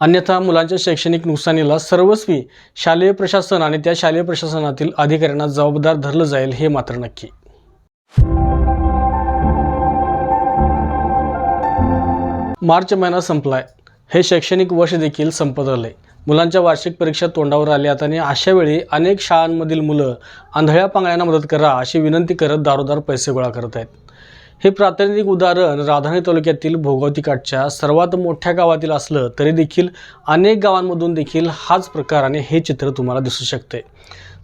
अन्यथा मुलांच्या शैक्षणिक नुकसानीला सर्वस्वी शालेय प्रशासन आणि त्या शालेय प्रशासनातील अधिकाऱ्यांना जबाबदार धरलं जाईल हे मात्र नक्की. मार्च महिना संपलाय. हे शैक्षणिक वर्ष देखील संपत आले मुलांच्या वार्षिक परीक्षा तोंडावर आल्या आणि अशा वेळी अनेक शाळांमधील मुलं आंधळ्या पांगळ्यांना मदत करा अशी विनंती करत दारोदार पैसे गोळा करत आहेत हे प्रातिनिधिक उदाहरण राधाणे तालुक्यातील भोगावतीकाठच्या सर्वात मोठ्या गावातील असलं तरी देखील अनेक गावांमधून देखील हाच प्रकार आणि हे चित्र तुम्हाला दिसू शकते.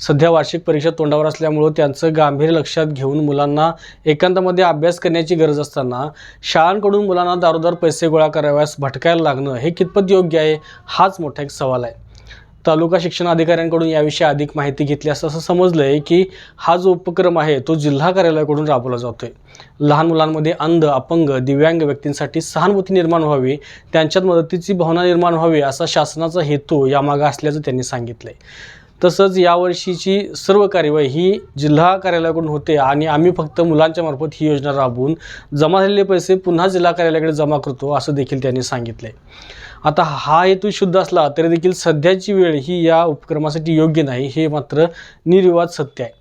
सध्या वार्षिक परीक्षा तोंडावर असल्यामुळं त्यांचं गांभीर्य लक्षात घेऊन मुलांना एकांतामध्ये अभ्यास करण्याची गरज असताना शाळांकडून मुलांना दारोदार पैसे गोळा कराव्यास भटकायला लागणं हे कितपत योग्य आहे हाच मोठा एक सवाल आहे. तालुका शिक्षण अधिकाऱ्यांकडून याविषयी अधिक माहिती घेतली असं असं समजलं आहे की हा जो उपक्रम आहे तो जिल्हा कार्यालयाकडून राबवला जातोय. लहान मुलांमध्ये अंध अपंग दिव्यांग व्यक्तींसाठी सहानुभूती निर्माण व्हावी त्यांच्यात मदतीची भावना निर्माण व्हावी असा शासनाचा हेतू यामागे असल्याचं त्यांनी सांगितलं आहे तसंच यावर्षीची सर्व कार्यवाही ही जिल्हा कार्यालयाकडून होते आणि आम्ही फक्त मुलांच्या मार्फत ही योजना राबवून जमा झालेले पैसे पुन्हा जिल्हा कार्यालयाकडे जमा करतो असं देखील त्यांनी सांगितलं आहे आता हा हेतू शुद्ध असला तरी देखील सध्याची वेळ ही या उपक्रमासाठी योग्य नाही हे मात्र निर्विवाद सत्य आहे.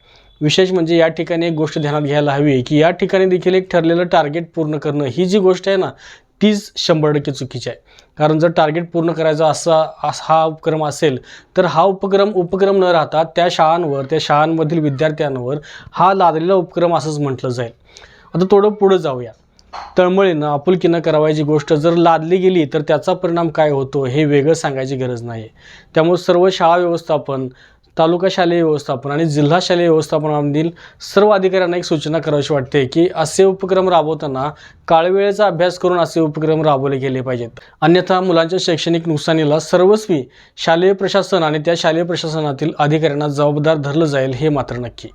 विशेष म्हणजे या ठिकाणी एक गोष्ट ध्यानात घ्यायला हवी की या ठिकाणी देखील एक ठरलेलं टार्गेट पूर्ण करणं ही जी गोष्ट आहे ना तीच शंभर टक्के चुकीची आहे. कारण जर टार्गेट पूर्ण करायचा असा अस- हा उपक्रम असेल तर हा उपक्रम उपक्रम न राहता त्या शाळांवर त्या शाळांमधील विद्यार्थ्यांवर हा लादलेला उपक्रम असंच म्हटलं जाईल. आता थोडं पुढं जाऊया. तळमळीनं आपुलकीनं करावायची गोष्ट जर लादली गेली तर त्याचा परिणाम काय होतो हे वेगळं सांगायची गरज नाही आहे त्यामुळे सर्व शाळा व्यवस्थापन तालुका शालेय व्यवस्थापन आणि जिल्हा शालेय व्यवस्थापनामधील सर्व अधिकाऱ्यांना एक सूचना करावीशी वाटते की असे उपक्रम राबवताना काळवेळेचा अभ्यास करून असे उपक्रम राबवले गेले पाहिजेत. अन्यथा मुलांच्या शैक्षणिक नुकसानीला सर्वस्वी शालेय प्रशासन आणि त्या शालेय प्रशासनातील अधिकाऱ्यांना जबाबदार धरलं जाईल हे मात्र नक्की.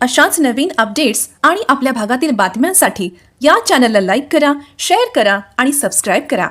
अशाच नवीन अपडेट्स आणि आपल्या भागातील बातम्यांसाठी या चॅनलला लाईक करा शेअर करा आणि सबस्क्राईब करा.